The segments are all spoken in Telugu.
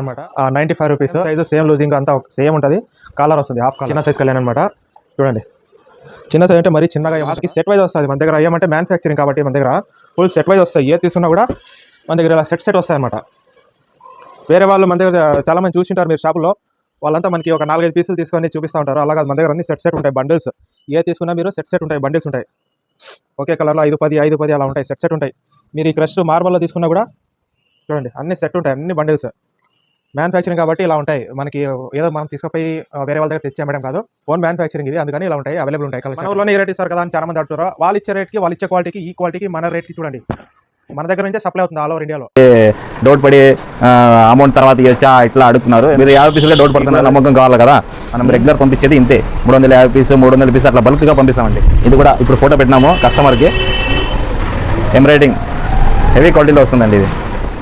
అనమాట ninety five rupees size same losing అంతా సేమ్ ఉంటుంది. కాలర్ వస్తుంది హాఫ్ చిన్న సైజ్ కళ్యాణ్ అనమాట చూడండి. చిన్న సైజ్ అంటే మరీ చిన్నగా మనకి సెట్ వైజ్ వస్తుంది. మన దగ్గర ఏమంటే మ్యానుఫ్యాక్చరింగ్ కాబట్టి మన దగ్గర ఫుల్ సెట్ వైజ్ వస్తాయి. ఏ తీసుకున్నా కూడా మన దగ్గర ఇలా సెట్ సెట్ వస్తాయి అనమాట వేరే వాళ్ళు మన దగ్గర చాలా మంది చూసింటారు మీరు షాపులో వాళ్ళంతా మనకి ఒక నాలుగైదు పీసులు తీసుకొని చూపిస్తూ ఉంటారు. అలాగా మన దగ్గర అన్ని సెట్ సెట్ ఉంటాయి బండిల్స్ ఏ తీసుకున్నా మీరు సెట్ సెట్ ఉంటాయి బండిల్స్ ఉంటాయి. ఒకే కలర్లో ఐదు పది ఐదు పది అలా ఉంటాయి సెట్ సెట్ ఉంటాయి. మీరు ఈ క్రష్ మార్బల్లో తీసుకున్నా కూడా చూడండి అన్ని సెట్ ఉంటాయి అన్ని బండిల్స్ మ్యానుఫ్యాక్చరింగ్ కాబట్టి ఇలా ఉంటాయి. మనకి ఏదో మనం తీసుకుపోయి వేరే వాళ్ళ దగ్గర తెచ్చామేడం కాదు. ఓన్ మ్యానుఫ్యాక్చరింగ్ ఇది. అందుకని ఇలా ఉంటాయి. అవైలబుల్ ఉంటాయి. మన ఊర్లోనే ఈ రేట్ ఇస్తారు కదా అని చాలా మంది అంటారు వాళ్ళు ఇచ్చే రేట్కి వాళ్ళు ఇచ్చే క్వాలిటీకి ఈ క్వాలిటీకి మన రేట్కి చూడండి. మన దగ్గర నుంచే సప్లై అవుతుంది ఆల్ ఓవర్ ఇండియాలో. డౌట్ పడి అమౌంట్ తర్వాత ఇవ్వచ్చా ఇట్లా అడుగుతున్నారు. మీరు యాభై పీసులే డౌట్ పడుతున్నారు. నమ్మకం కావాలి కదా. మనం రెగ్యులర్ పంపించేది ఇంతే. మూడు వందల యాభై పీసు మూడు వందల పీసు అట్లా బల్క్గా పంపిస్తామండి. ఇది కూడా ఇప్పుడు ఫోటో పెట్టినాము కస్టమర్కి ఎంబ్రాయిడింగ్ హెవీ క్వాలిటీలో వస్తుందండి ఇది.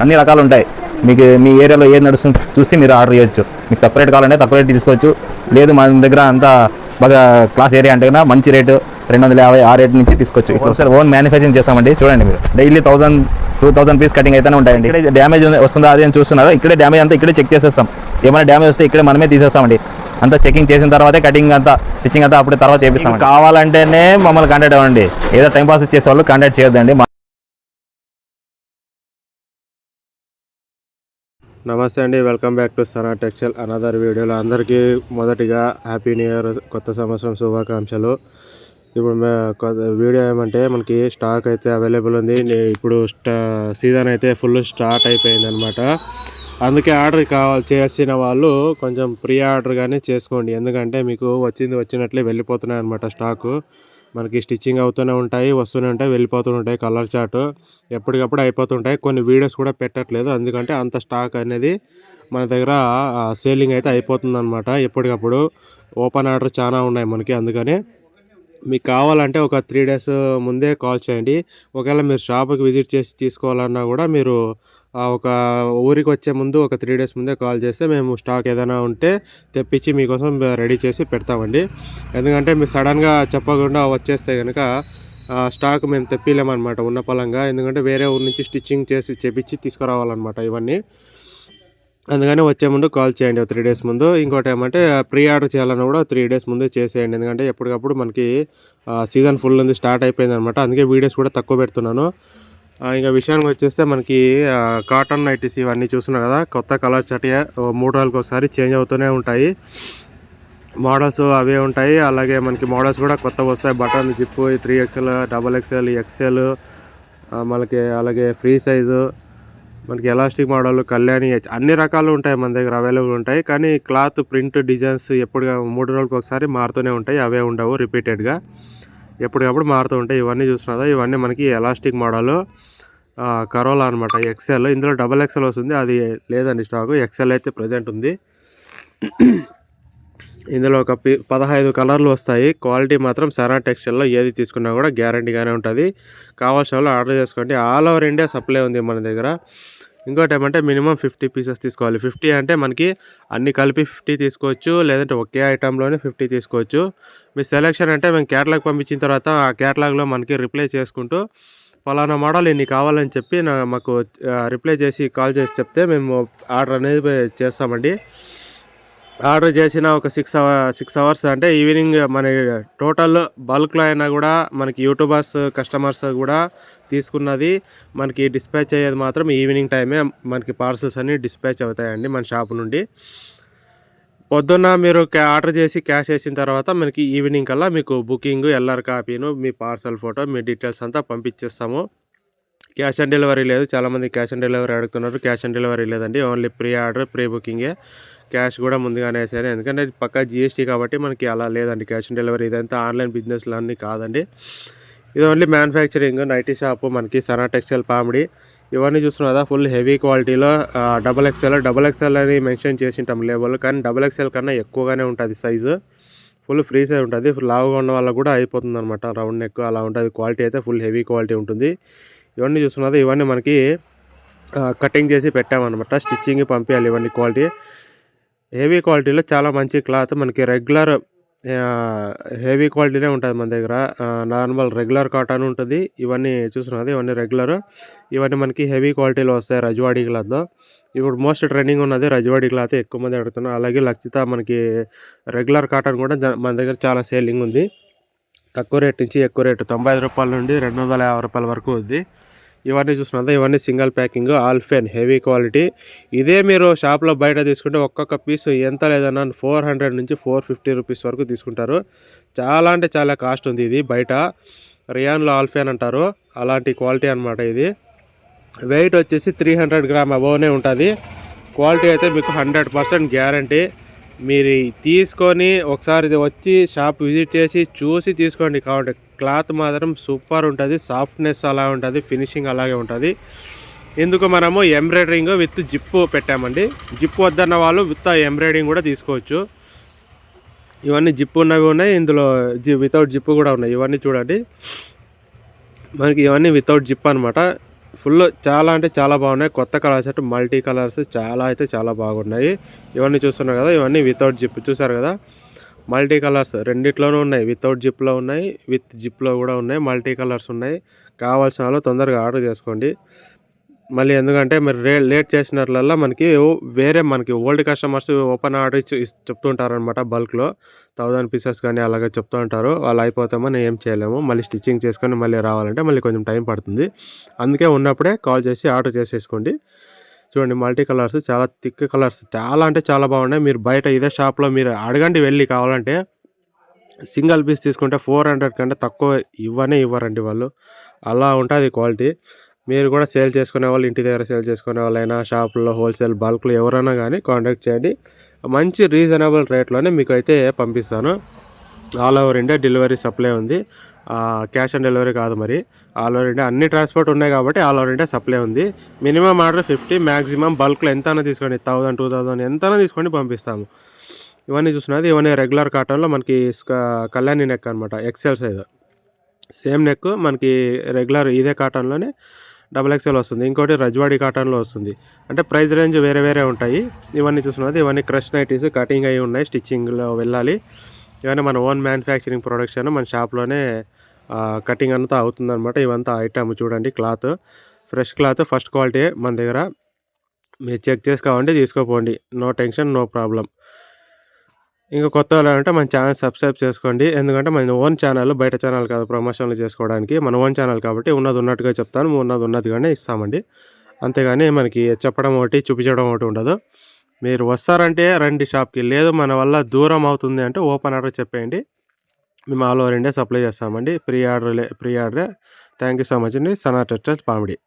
అన్ని రకాలు ఉంటాయి. మీకు మీ ఏరియాలో ఏది నడుస్తుందో చూసి మీరు ఆర్డర్ చేయొచ్చు మీకు తక్కువ రేట్ కావాలంటే తక్కువ రేట్ తీసుకోవచ్చు. లేదు మన దగ్గర అంతా బాగా క్లాస్ ఏరియా అంటే కన్నా మంచి రేటు రెండు వందల యాభై ఆ రేట్ నుంచి తీసుకోవచ్చు. ఒకసారి ఓన్ మ్యానుఫ్యాక్చరింగ్ చేస్తామండి. చూడండి మీరు. Daily thousand two thousand piece cutting అయితేనే ఉంటాయండి. ఇక్కడ డ్యామేజ్ వస్తుందా అది అని చూస్తున్నారు. ఇక్కడే డ్యామేజ్ అంతా ఇక్కడే చెక్ చేసేస్తాం. ఏమైనా డ్యామేజ్ వస్తే ఇక్కడే మనమే తీసేస్తామండి. అంతా చెకింగ్ చేసిన తర్వాతే కటింగ్ అంతా స్టిచ్చింగ్ అంతా అప్పుడు తర్వాత చేపిస్తాం కావాలంటేనే మమ్మల్ని కాంటాక్ట్ అవ్వండి. ఏదో టైం పాస్ చేసే వాళ్ళు కాంటాక్ట్ చేయొద్దండి. నమస్తే అండి welcome back to Sana textile another వీడియోలో అందరికీ మొదటిగా హ్యాపీ న్యూ ఇయర్ కొత్త సంవత్సరం శుభాకాంక్షలు. ఇప్పుడు వీడియో ఏమంటే మనకి స్టాక్ అయితే అవైలబుల్ ఉంది. ఇప్పుడు స్టా సీజన్ అయితే ఫుల్ స్టార్ట్ అయిపోయింది అనమాట అందుకే ఆర్డర్ కావాలి చేయాల్సిన వాళ్ళు కొంచెం ప్రీ ఆర్డర్ కానీ చేసుకోండి. ఎందుకంటే మీకు వచ్చింది వచ్చినట్లే వెళ్ళిపోతున్నాయి అనమాట స్టాకు. మనకి స్టిచ్చింగ్ అవుతూనే ఉంటాయి వస్తూనే ఉంటాయి వెళ్ళిపోతూ ఉంటాయి కలర్ చార్ట్ ఎప్పటికప్పుడు అయిపోతుంటాయి. కొన్ని వీడియోస్ కూడా పెట్టట్లేదు. ఎందుకంటే అంత స్టాక్ అనేది మన దగ్గర సేలింగ్ అయితే అయిపోతుంది అనమాట ఎప్పటికప్పుడు ఓపెన్ ఆర్డర్ చాలా ఉన్నాయి మనకి. అందుకని మీకు కావాలంటే ఒక త్రీ డేస్ ముందే కాల్ చేయండి. ఒకవేళ మీరు షాప్కి విజిట్ చేసి తీసుకోవాలన్నా కూడా మీరు ఒక ఊరికి వచ్చే ముందు ఒక త్రీ డేస్ ముందే కాల్ చేస్తే మేము స్టాక్ ఏదైనా ఉంటే తెప్పించి మీకోసం రెడీ చేసి పెడతామండి. ఎందుకంటే మీరు సడన్గా చెప్పకుండా వచ్చేస్తే కనుక స్టాక్ మేము తెప్పిలేమన్నమాట ఉన్న పలంగా ఎందుకంటే వేరే ఊరి నుంచి స్టిచ్చింగ్ చేసి చేపించి తీసుకురావాలన్నమాట ఇవన్నీ. అందుకని వచ్చే ముందు కాల్ చేయండి త్రీ డేస్ ముందు. ఇంకోటి ఏమంటే ప్రీ ఆర్డర్ చేయాలన్నా కూడా త్రీ డేస్ ముందే చేసేయండి. ఎందుకంటే ఎప్పటికప్పుడు మనకి సీజన్ ఫుల్ ఉంది స్టార్ట్ అయిపోయింది అనమాట అందుకే వీడియోస్ కూడా తక్కువ పెడుతున్నాను. ఇంకా విషయానికి వచ్చేస్తే మనకి కాటన్ నైటీస్ ఇవన్నీ చూస్తున్నారు కదా కొత్త కలర్స్ అటే మూడు రోజులకు ఒకసారి చేంజ్ అవుతూనే ఉంటాయి. మోడల్స్ అవే ఉంటాయి. అలాగే మనకి మోడల్స్ కూడా కొత్త వస్తాయి. Button zip three XL double XL XL మనకి అలాగే ఫ్రీ సైజు మనకి ఎలాస్టిక్ మోడల్ కళ్యాణి అన్ని రకాలు ఉంటాయి మన దగ్గర అవైలబుల్ ఉంటాయి. కానీ క్లాత్ ప్రింట్ డిజైన్స్ ఎప్పుడు మూడు రోజులకు ఒకసారి మారుతూనే ఉంటాయి. అవే ఉండవు రిపీటెడ్గా ఎప్పటికప్పుడు మారుతూ ఉంటాయి. ఇవన్నీ చూస్తున్నదా ఇవన్నీ మనకి ఎలాస్టిక్ మోడల్ కరోలా అనమాట ఎక్సెల్ ఇందులో డబల్ ఎక్సెల్ వస్తుంది. అది లేదండి స్టాక్ ఎక్సెల్ అయితే ప్రజెంట్ ఉంది. ఇందులో ఒక పి పదహైదు కలర్లు వస్తాయి. క్వాలిటీ మాత్రం సరా టెక్స్టైల్లో ఏది తీసుకున్నా కూడా గ్యారంటీగానే ఉంటుంది. కావాల్సిన వాళ్ళు ఆర్డర్ చేసుకోండి. ఆల్ ఓవర్ ఇండియా సప్లై ఉంది మన దగ్గర. ఇంకోటి ఏమంటే మినిమం ఫిఫ్టీ పీసెస్ తీసుకోవాలి. ఫిఫ్టీ అంటే మనకి అన్ని కలిపి ఫిఫ్టీ తీసుకోవచ్చు. లేదంటే ఒకే ఐటెంలోనే ఫిఫ్టీ తీసుకోవచ్చు. మీ సెలెక్షన్ అంటే మేము క్యాటలాగ్ పంపించిన తర్వాత ఆ క్యాటలాగ్లో మనకి రిప్లై చేసుకుంటూ ఫలానా మోడల్ ఇన్ని కావాలని చెప్పి నా మాకు రిప్లై చేసి కాల్ చేసి చెప్తే మేము ఆర్డర్ అనేది చేస్తామండి. ఆర్డర్ చేసిన ఒక సిక్స్ అవర్ సిక్స్ అవర్స్ అంటే ఈవినింగ్ మన టోటల్ బల్క్లో అయినా కూడా మనకి యూట్యూబర్స్ కస్టమర్స్ కూడా తీసుకున్నది. మనకి డిస్పాచ్ అయ్యేది మాత్రం ఈవినింగ్ టైమే. మనకి పార్సల్స్ అన్ని డిస్పాచ్ అవుతాయండి మన షాప్ నుండి. పొద్దున్న మీరు క్యా- ఆర్డర్ చేసి క్యాష్ వేసిన తర్వాత మనకి ఈవినింగ్ కల్లా మీకు బుకింగ్ ఎల్ఆర్ కాపీను మీ పార్సల్ ఫోటో మీ డీటెయిల్స్ అంతా పంపించేస్తాము. క్యాష్ ఆన్ డెలివరీ లేదు. చాలామంది క్యాష్ ఆన్ డెలివరీ అడుగుతున్నారు. క్యాష్ ఆన్ డెలివరీ లేదండి. ఓన్లీ ప్రీ ఆర్డర్ ప్రీ బుకింగే క్యాష్ కూడా ముందుగానే వేసాను ఎందుకంటే ఇది పక్కా జిఎస్టీ కాబట్టి మనకి అలా లేదండి. క్యాష్ ఆన్ డెలివరీ ఇదంతా ఆన్లైన్ బిజినెస్లు అన్నీ కాదండి. ఇది ఓన్లీ మ్యానుఫ్యాక్చరింగ్ నైటీ షాపు మనకి సనా టెక్స్టైల్ పామిడి ఇవన్నీ చూస్తున్నాం కదా ఫుల్ హెవీ క్వాలిటీలో డబల్ ఎక్స్ఎల్ డబల్ ఎక్స్ఎల్ అని మెన్షన్ చేసి ఉంటాం లేబుల్ కానీ డబల్ ఎక్స్ఎల్ కన్నా ఎక్కువగానే ఉంటుంది సైజు ఫుల్ ఫ్రీ సైజ్ ఉంటుంది. లావుగా ఉన్న వాళ్ళకు కూడా అయిపోతుంది అనమాట రౌండ్ నెక్ అలా ఉంటుంది. క్వాలిటీ అయితే ఫుల్ హెవీ క్వాలిటీ ఉంటుంది. ఇవన్నీ చూస్తున్నది ఇవన్నీ మనకి కటింగ్ చేసి పెట్టామన్నమాట. స్టిచ్చింగ్ పంపించాలి ఇవన్నీ క్వాలిటీ హెవీ క్వాలిటీలో చాలా మంచి క్లాత్. మనకి రెగ్యులర్ హెవీ క్వాలిటీనే ఉంటుంది మన దగ్గర. నార్మల్ రెగ్యులర్ కాటన్ ఉంటుంది. ఇవన్నీ చూస్తున్నారు ఇవన్నీ రెగ్యులర్. ఇవన్నీ మనకి హెవీ క్వాలిటీలో వస్తాయి రజవాడి క్లాత్ ఇప్పుడు మోస్ట్ ట్రెండింగ్ ఉన్నది రజవాడి క్లాత్ ఎక్కువ మంది అడుగుతున్నారు. అలాగే లక్షిత మనకి రెగ్యులర్ కాటన్ కూడా జ- మన దగ్గర చాలా సేలింగ్ ఉంది. తక్కువ రేట్ నుంచి ఎక్కువ రేటు తొంభై ఐదు రూపాయల నుండి రెండు వందల యాభై రూపాయల వరకు ఉంది. ఇవన్నీ చూస్తున్నా ఇవన్నీ సింగిల్ ప్యాకింగ్ ఆల్ఫెన్ హెవీ క్వాలిటీ ఇదే మీరు షాప్లో బయట తీసుకుంటే ఒక్కొక్క పీస్ ఎంత లేదన్నా ఫోర్ హండ్రెడ్ నుంచి ఫోర్ ఫిఫ్టీ రూపీస్ వరకు తీసుకుంటారు. చాలా అంటే చాలా కాస్ట్ ఉంది ఇది బయట. రియాన్లో ఆల్ఫెన్ అంటారు. అలాంటి క్వాలిటీ అనమాట ఇది. వెయిట్ వచ్చేసి త్రీ హండ్రెడ్ గ్రామ్ అబౌనే ఉంటుంది. క్వాలిటీ అయితే మీకు హండ్రెడ్ పర్సెంట్ గ్యారంటీ మీరు తీసుకొని ఒకసారి ఇది వచ్చి షాప్ విజిట్ చేసి చూసి తీసుకోండి. కావాలంటే క్లాత్ మాత్రం సూపర్ ఉంటుంది సాఫ్ట్నెస్ అలా ఉంటుంది ఫినిషింగ్ అలాగే ఉంటుంది. ఎందుకు మనము ఎంబ్రాయిడరింగ్ విత్ జిప్పు పెట్టామండి. జిప్పు వద్దన్న వాళ్ళు విత్ ఎంబ్రాయిడరింగ్ కూడా తీసుకోవచ్చు. ఇవన్నీ జిప్పు ఉన్నవి ఉన్నాయి ఇందులో జి వితౌట్ జిప్పు కూడా ఉన్నాయి. ఇవన్నీ చూడండి. మనకి ఇవన్నీ వితౌట్ జిప్ అనమాట ఫుల్ చాలా అంటే చాలా బాగున్నాయి. కొత్త కలర్స్ అంటే మల్టీ కలర్స్ చాలా అయితే చాలా బాగున్నాయి. ఇవన్నీ చూస్తున్నారు కదా ఇవన్నీ వితౌట్ జిప్ చూసారు కదా? మల్టీ కలర్స్ రెండిట్లోనూ ఉన్నాయి. వితౌట్ జిప్లో ఉన్నాయి విత్ జిప్లో కూడా ఉన్నాయి మల్టీ కలర్స్ ఉన్నాయి. కావాల్సిన వాళ్ళు తొందరగా ఆర్డర్ చేసుకోండి. మళ్ళీ ఎందుకంటే మరి రే లేట్ చేసినట్లల్లా మనకి వేరే మనకి ఓల్డ్ కస్టమర్స్ ఓపెన్ ఆర్డర్ ఇచ్చి ఇస్- చెప్తుంటారు అనమాట బల్క్లో. థౌజండ్ పీసెస్ కానీ అలాగే చెప్తూ ఉంటారు. వాళ్ళు అయిపోతామని ఏం చేయలేము. మళ్ళీ స్టిచ్చింగ్ చేసుకొని మళ్ళీ రావాలంటే మళ్ళీ కొంచెం టైం పడుతుంది. అందుకే ఉన్నప్పుడే కాల్ చేసి ఆర్డర్ చేసేసుకోండి. చూడండి మల్టీ కలర్స్ చాలా థిక్ కలర్స్ చాలా అంటే చాలా బాగున్నాయి. మీరు బయట ఇదే షాప్లో మీరు అడగండి వెళ్ళి కావాలంటే. సింగిల్ పీస్ తీసుకుంటే ఫోర్ హండ్రెడ్ కంటే తక్కువ ఇవ్వనే ఇవ్వరండి వాళ్ళు. అలా ఉంటుంది క్వాలిటీ. మీరు కూడా సేల్ చేసుకునే వాళ్ళు ఇంటి దగ్గర సేల్ చేసుకునే వాళ్ళైనా షాపుల్లో హోల్సేల్ బల్క్లో ఎవరైనా కానీ కాంటాక్ట్ చేయండి. మంచి రీజనబుల్ రేట్లోనే మీకు అయితే పంపిస్తాను. All over India delivery supply ఉంది. క్యాష్ ఆన్ డెలివరీ కాదు మరి. ఆల్ ఓవర్ ఇండియా అన్ని ట్రాన్స్పోర్ట్ ఉన్నాయి కాబట్టి ఆల్ ఓవర్ ఇండియా సప్లై ఉంది. మినిమం ఆర్డర్ ఫిఫ్టీ మ్యాక్సిమం బల్క్లో ఎంతైనా తీసుకోండి. థౌసండ్ టూ థౌసండ్ ఎంతైనా తీసుకొని పంపిస్తాము. ఇవన్నీ చూసినది ఇవన్నీ రెగ్యులర్ కాటన్లో మనకి కళ్యాణి నెక్ అనమాట ఎక్సెల్ సైజ్ సేమ్ నెక్ మనకి రెగ్యులర్ ఇదే కాటన్లోనే డబుల్ ఎక్సెల్ వస్తుంది. ఇంకోటి రజ్వాడి కాటన్లో వస్తుంది. అంటే ప్రైస్ రేంజ్ వేరే వేరే ఉంటాయి. ఇవన్నీ చూసినది ఇవన్నీ క్రష్ నైటీస్ కటింగ్ అయి ఉన్నాయి. స్టిచ్చింగ్లో వెళ్ళాలి. ఇవన్నీ మన ఓన్ మ్యానుఫ్యాక్చరింగ్ ప్రొడక్షన్ మన షాప్లోనే కటింగ్ అంతా అవుతుందన్నమాట. ఇవంతా ఐటమ్ చూడండి cloth fresh cloth first quality మన దగ్గర. మీరు చెక్ చేసి తీసుకోపోండి. నో టెన్షన్ నో ప్రాబ్లం ఇంకా కొత్త వాళ్ళు అంటే మన ఛానల్ సబ్స్క్రైబ్ చేసుకోండి. ఎందుకంటే మన ఓన్ ఛానల్ బయట ఛానల్ కాదు ప్రమోషన్లు చేసుకోవడానికి. మన ఓన్ ఛానల్ కాబట్టి ఉన్నది ఉన్నట్టుగా చెప్తాను. ఉన్నది ఉన్నదిగానే ఇస్తామండి. అంతేగాని మనకి చెప్పడం ఒకటి చూపించడం ఒకటి ఉండదు. మీరు వస్తారంటే రండి షాప్కి లేదు మన వల్ల దూరం అవుతుంది అంటే ఓపెన్ ఆర్డర్ చెప్పేయండి. మేము ఆల్ ఓవర్ ఇండియా సప్లై చేస్తామండి. ప్రీ ఆర్డర్ ప్రీ ఆర్డరే. థ్యాంక్ యూ సో మచ్ అండి. సనా టెక్స్టైల్స్ పామిడి.